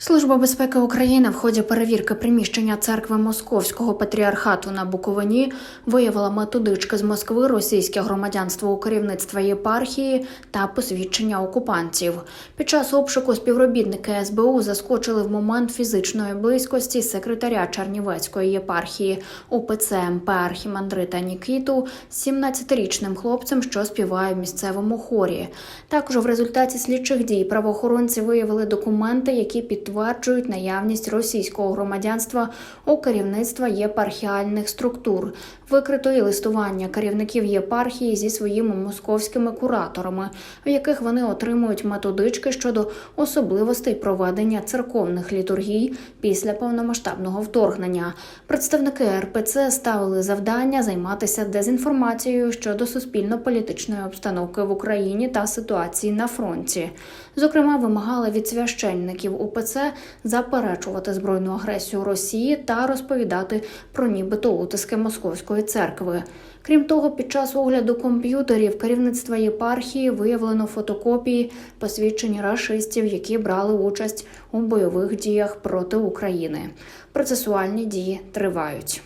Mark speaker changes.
Speaker 1: Служба безпеки України в ході перевірки приміщення церкви Московського патріархату на Буковині виявила методички з Москви, російське громадянство у керівництва єпархії та посвідчення окупантів. Під час обшуку співробітники СБУ заскочили в момент фізичної близькості секретаря Чернівецької єпархії УПЦ МП архімандрита Нікіту з 17-річним хлопцем, що співає в місцевому хорі. Також в результаті слідчих дій правоохоронці виявили документи, які підтверджують наявність російського громадянства у керівництва єпархіальних структур. Викрито і листування керівників єпархії зі своїми московськими кураторами, в яких вони отримують методички щодо особливостей проведення церковних літургій після повномасштабного вторгнення. Представники РПЦ ставили завдання займатися дезінформацією щодо суспільно-політичної обстановки в Україні та ситуації на фронті. Зокрема, вимагали від священників УПЦ заперечувати збройну агресію Росії та розповідати про нібито утиски московської церкви. Крім того, під час огляду комп'ютерів керівництва єпархії виявлено фотокопії посвідчень рашистів, які брали участь у бойових діях проти України. Процесуальні дії тривають.